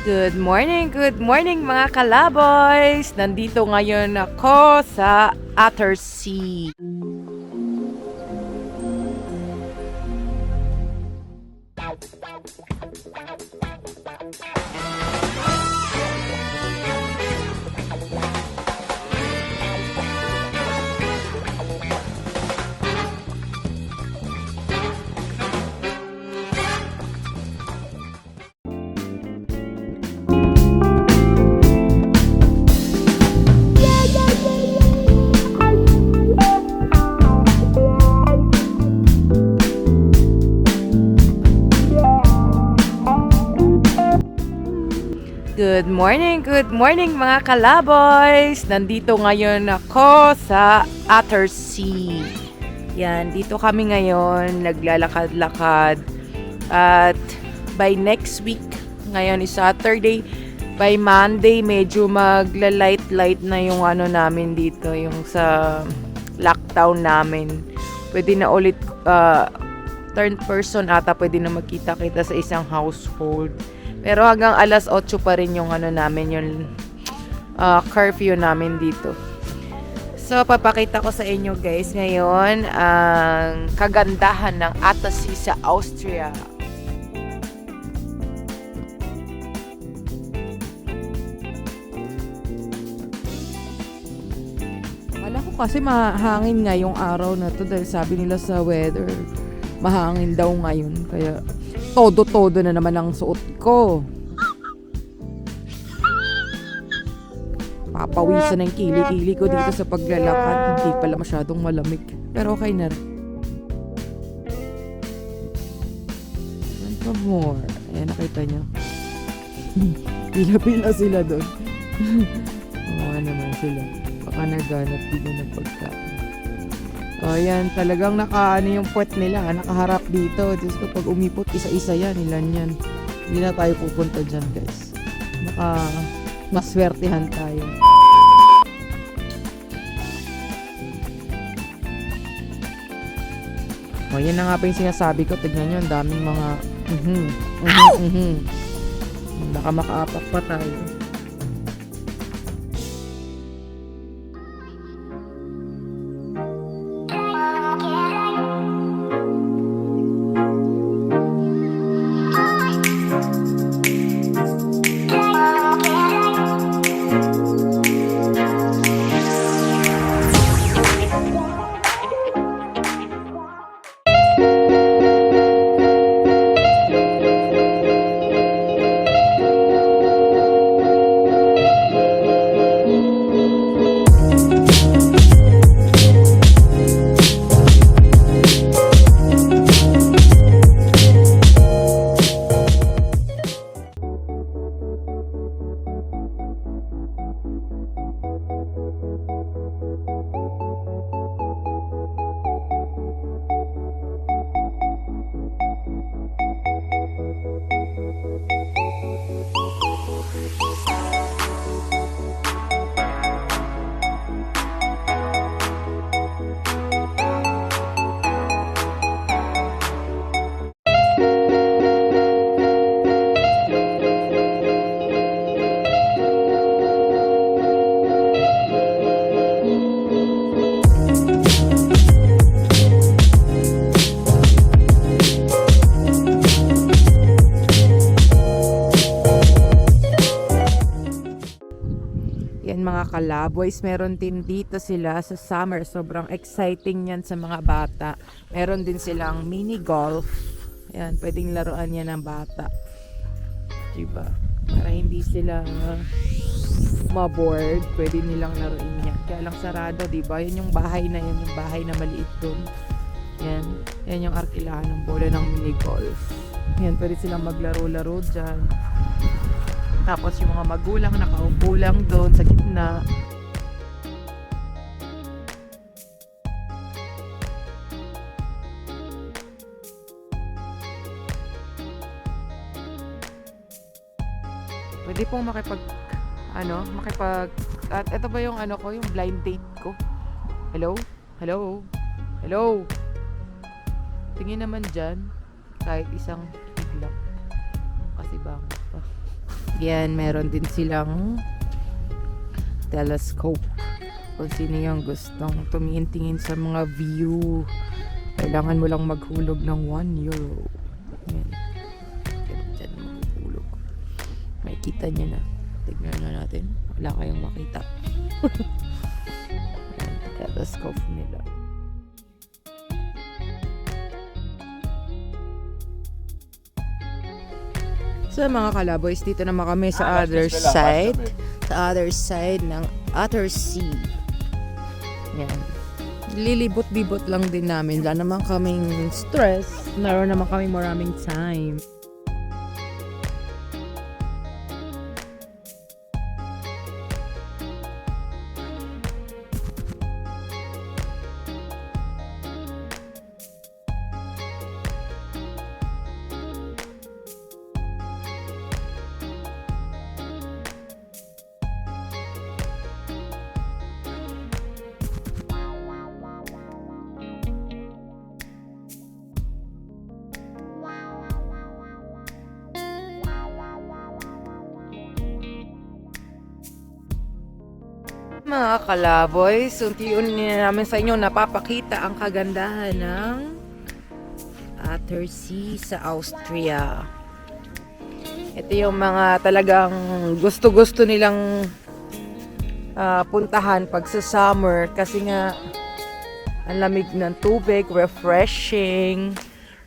Good morning, good morning mga kalaboys! Nandito ngayon ako sa Attersea. Good morning, good morning mga kalaboys! Nandito ngayon ako sa Attersea. Yan, dito kami ngayon, naglalakad-lakad. At by next week, ngayon is Saturday, by Monday, medyo magla-light-light na yung ano namin dito, yung sa lockdown namin. Pwede na ulit, uh, third person ata pwede na magkita-kita sa isang household. Pero hanggang alas 8 pa rin yung ano namin, yung uh, curfew namin dito. So, papakita ko sa inyo guys ngayon ang kagandahan ng Atasi sa Austria. Kala ko kasi mahangin nga yung araw na to dahil sabi nila sa weather, mahangin daw ngayon. Kaya todo-todo na naman ang suot ko. Papawisan ng kili-kili ko dito sa paglalakad. Hindi pala masyadong malamig. Pero okay na rin. One pa more. Ayan, nakita nyo. Pila-pila sila doon. Oo naman sila. Baka naghanap din ng pagkain. O yan, talagang nakaano yung puwet nila, nakaharap dito. Diyos ko, pag umipot, isa-isa yan, ilan yan. Hindi na tayo pupunta dyan, guys. Naka, maswertihan tayo. O, yan na nga pa yung sinasabi ko. Tignan nyo, ang daming mga, mhm, mhm, mhm. Baka makaapak pa tayo. Mga kalaboys, meron din dito sila sa summer. Sobrang exciting yan sa mga bata. Meron din silang mini golf. Yan, pwedeng laruan yan ng bata. Diba? Para hindi sila maboard, pwede nilang laruin yan. Kaya lang sarado, diba? Yan yung bahay na yan, yung bahay na maliit dun. Yan. Yan yung arkilahan ng bola ng mini golf. Yan, pwede silang maglaro-laro dyan. Tapos yung mga magulang nakaupo lang doon sa gitna. Pwede pong makipag ano, makipag at ito ba yung ano ko, yung blind date ko? Hello? Hello? Hello? Tingin naman dyan kahit isang Yan, meron din silang telescope. Kung sino yung gustong tumingin-tingin sa mga view, kailangan mo lang maghulog ng 1 euro. Yan. Yan, dyan maghulog. May kita nyo na. Tignan na natin. Wala kayong makita. Telescope nila. So mga kalaboys, dito naman kami sa other side. Sa other side ng other sea. Yan. Lilibot-libot lang din namin. Wala naman kaming stress. Meron naman kami maraming time. Mga kalaboys, unti-unti na namin sa inyo napapakita ang kagandahan ng Attersee sa Austria. Ito yung mga talagang gusto-gusto nilang ah, puntahan pag sa summer kasi nga ang lamig ng tubig, refreshing.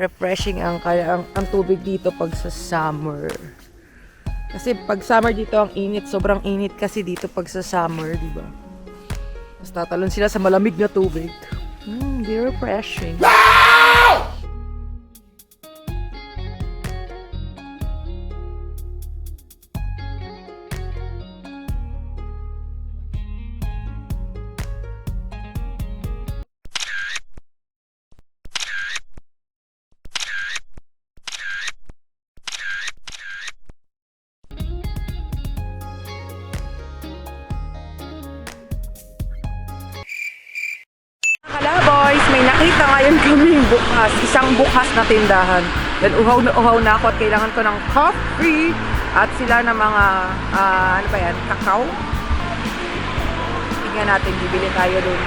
Refreshing ang, ang, ang tubig dito pag sa summer. Kasi pag summer dito ang init, sobrang init kasi dito pag sa summer, di ba? Tapos tatalon sila sa malamig na tubig. Hmm, di refreshing. Nakita ngayon kami bukas, isang bukas na tindahan. Then uhaw na uhaw na ako at kailangan ko ng coffee at sila na mga, ah, ano ba yan, kakao. Tingnan natin, bibili tayo dun.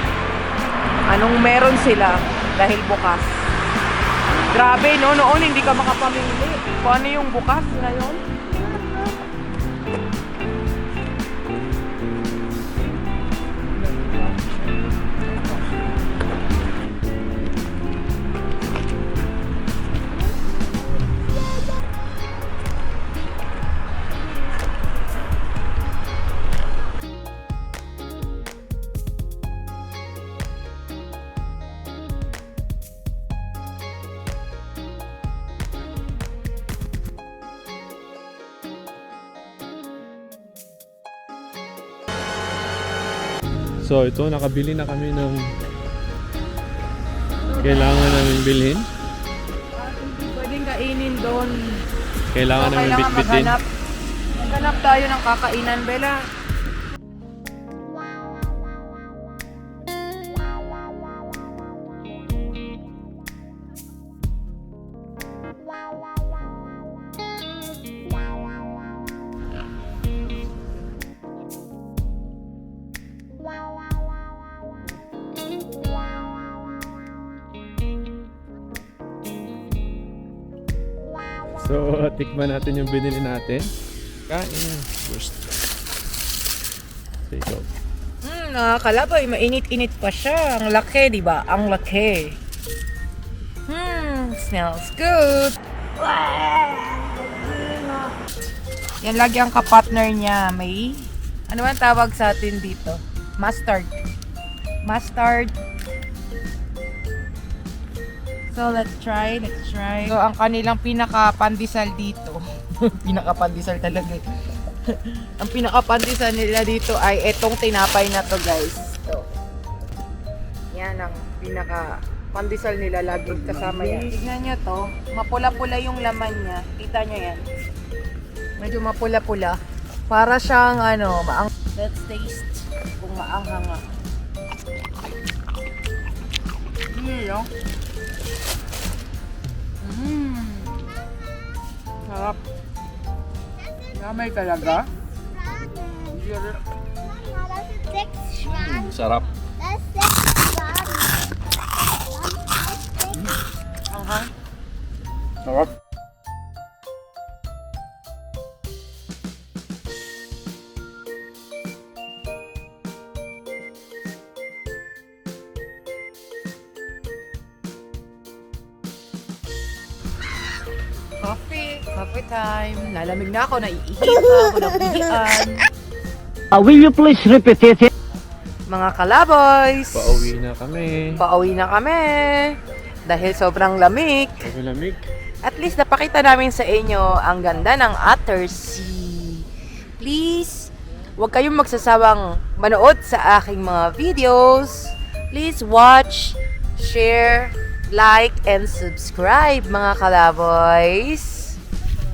Anong meron sila dahil bukas. Grabe, no? Noon hindi ka makapamili. Paano yung bukas ngayon? So ito, nakabili na kami ng kailangan namin bilhin. Hindi pwedeng kainin doon. Kailangan So, namin bitbitin. maghanap. Maghanap tayo ng kakainan, Bella. So, tikman natin yung binili natin. Kain. First. Take out. Hmm, nakakalaboy. Mainit-init pa siya. Ang laki, di ba? Ang laki. Hmm, smells good. Yan lagi ang kapartner niya. May, ano ang tawag sa atin dito? Mustard. Mustard. So, let's try. Let's try. So, ang kanilang pinaka-pandesal dito. pinaka-pandesal talaga. eh. ang pinaka-pandesal nila dito ay etong tinapay na to, guys. So, yan ang pinaka pandesal nila lagi kasama yan. Tignan nyo to. Mapula-pula yung laman niya. Kita nyo yan. Medyo mapula-pula. Para siyang ano, maang... Let's taste kung maanghang nga. Mm, no? Mm. Sarap. Ramay talaga? Sarap. Anghang. Sarap. Coffee. Coffee time. Lalamig na ako. Naiihi pa. Walang ihian. Uh, will you please repeat it? Mga kalaboys. Pauwi na kami. Pauwi na kami. Dahil sobrang lamig. Malamig. At least napakita namin sa inyo ang ganda ng Otter Sea. Please, huwag kayong magsasawang manood sa aking mga videos. Please watch, share, like, and subscribe mga kalaboys.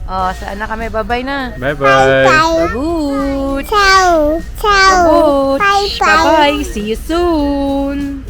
Oh, saan na kami? Bye-bye na. Bye-bye. Babuch! Ciao. Ciao. Babuch! Bye-bye! See you soon!